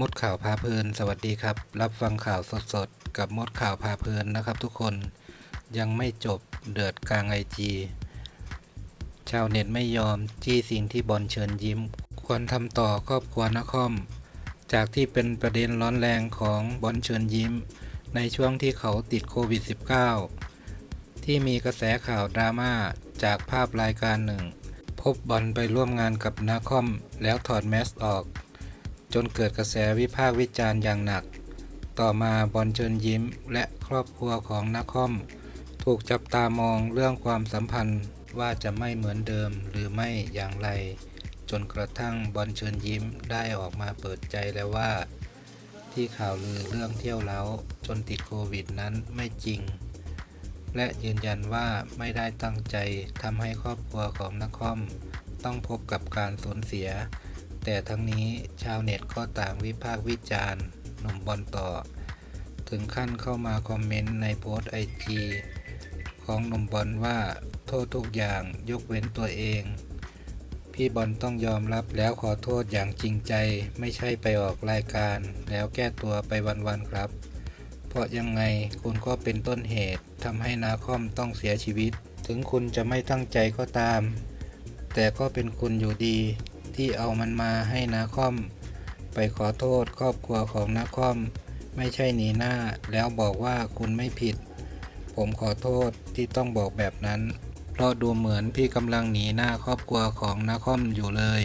มดข่าวพาเพลิน สวัสดีครับ รับฟังข่าวสดๆ กับมดข่าวพาเพลินนะครับทุกคนยังไม่จบเดือดกลางไอจีชาวเน็ตไม่ยอมจี้สิ่งที่บอลเชิญยิ้ม ควรทำต่อครอบครัวนครจากที่เป็นประเด็นร้อนแรงของบอลเชิญยิ้ม ในช่วงที่เขาติดโควิด -19 ที่มีกระแสข่าวดราม่าจากภาพรายการหนึ่ง พบบอลไปร่วมงานกับนาคอมแล้วถอดแมสออก จนเกิดกระแสวิพากษ์วิจารณ์อย่างหนัก ต่อมาบอลเชิญยิ้มและครอบครัวของนาคอม ถูกจับตามองเรื่องความสัมพันธ์ว่าจะไม่เหมือนเดิมหรือไม่อย่างไร จนกระทั่งบอลเชิญยิ้มได้ออกมาเปิดใจแล้วว่า ที่ข่าวลือเรื่องเที่ยวเล้าจนติดโควิดนั้นไม่จริง และยืนยันว่าไม่ได้ตั้งใจทำให้ครอบครัวของนักคอม ต้องพบกับการสูญเสีย แต่ทั้งนี้ชาวเน็ตก็ต่างวิพากษ์วิจารณ์หนุ่มบอลต่อ ถึงขั้นเข้ามาคอมเมนต์ในโพสต์ไอจีของหนุ่มบอลว่าโทษทุกอย่างยกเว้นตัวเอง พี่บอลต้องยอมรับแล้วขอโทษอย่างจริงใจไม่ใช่ไปออกรายการ แล้วแก้ตัวไปวันๆครับ เพราะยังไงคุณก็เป็นต้นเหตุทำให้นาคอมต้องเสียชีวิต ถึงคุณจะไม่ตั้งใจก็ตาม แต่ก็เป็นคุณอยู่ดี ที่เอามันมาให้นาคอม ไปขอโทษครอบครัวของนาคอม ไม่ใช่หนีหน้า แล้วบอกว่าคุณไม่ผิด ผมขอโทษที่ต้องบอกแบบนั้น เพราะดูเหมือนพี่กำลังหนีหน้าครอบครัวของนาคอมอยู่เลย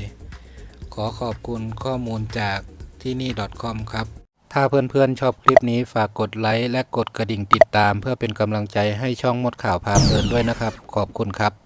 ขอขอบคุณข้อมูลจากที่นี่ .com ครับถ้าเพื่อนๆชอบคลิปนี้ฝากกดไลค์และกดกระดิ่งติดตาม เพื่อเป็นกำลังใจให้ช่องมดข่าวพาเพลินด้วยนะครับ ขอบคุณครับ